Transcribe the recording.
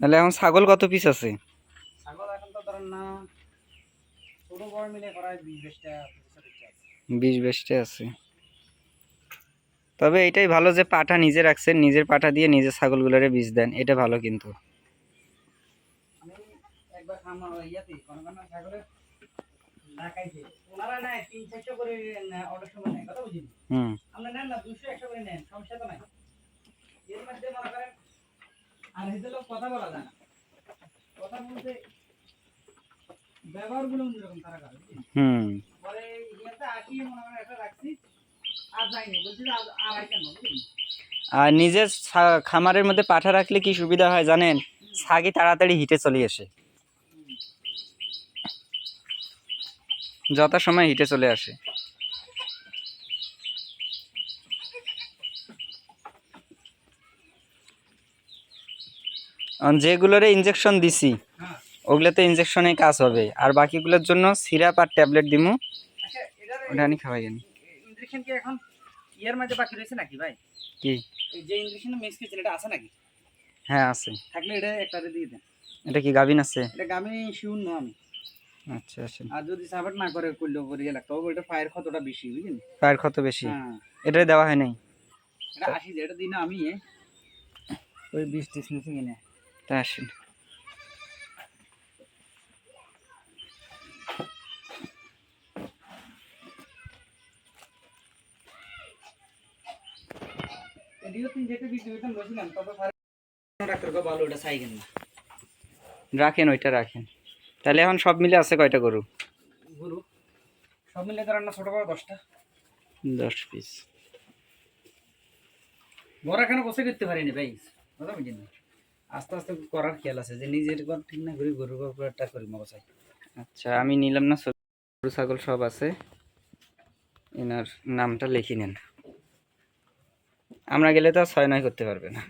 তাহলে এখন ছাগল কত পিস আছে? ছাগল এখন তো ধরেন না ছোট বড় মিলে প্রায় বিশ বাইশটা আছে। বিশ বেশটা আছে। তবে এটাই ভালো যে পাঠা নিজে রাখছেন নিজের পাঠা দিয়ে নিজের ছাগলগুলোরে বীজ দেন এটা ভালো কিন্তু। হুম। আর কথা বলা যায় না। কথা বলতে ব্যবহারগুলো অন্যরকম তারা করে বুঝলি? হুম। পরে ইয়াতে আসি মনে করেন একটা রাখছি আর যাইনি বলছি আর- বুঝলি? আর নিজের খামারের মধ্যে পাঠা রাখলে কি সুবিধা হয় জানেন? ছাগি তাড়াতাড়ি হিটে চলে আসে। যথা সময় হিটে চলে আসে। যেগুলোরে ইঞ্জেকশন দিছি ওগুলোতে ইঞ্জেকশনে কাজ হবে। আর বাকিগুলোর জন্য সিরাপ আর ট্যাবলেট দিমু। আচ্ছা ওটা আনি খাওয়াইন ইঞ্জেকশন কি এখন ইয়ার মধ্যে বাকি রয়েছে নাকি ভাই? কি? এই যে ইঞ্জেকশন মিক্স করছেন এটা আছে নাকি? হ্যাঁ আছে। থাকলে এটা একটা দিয়ে দেন। এটা কি গাভিন আছে? এটা আমি শিউন না আমি। আচ্ছা আচ্ছা আর যদি সাপোর্ট না করে করলেও করে গেলে তবে এটা ফায়ার কতটা বেশি বুঝলেন? পায়ের ক্ষত বেশি? হ্যাঁ। এটা দেওয়া হয় নাই? এটা আসি যে এটা দিই না আমি। ওই বিশ ত্রিশ মিনিট কিনে। তা আসেন। রাখেন ওইটা রাখেন। তাহলে এখন সব মিলে আছে কয়টা গরু? গরু। সব মিলে ধরেন না ছোট বড় দশটা। দশ পিস বড় এখানে বসে করতে পারিনি ভাই। কথা না। আস্তে আস্তে করার খেয়াল আছে যে নিজের ঘর ঠিক না ঘুরি গরুর ঘর একটা করি মগসাই আচ্ছা আমি নিলাম না গরু ছাগল সব আছে। এনার নামটা লিখে নেন। আমরা গেলে তো আর ছয় নয় করতে পারবে না।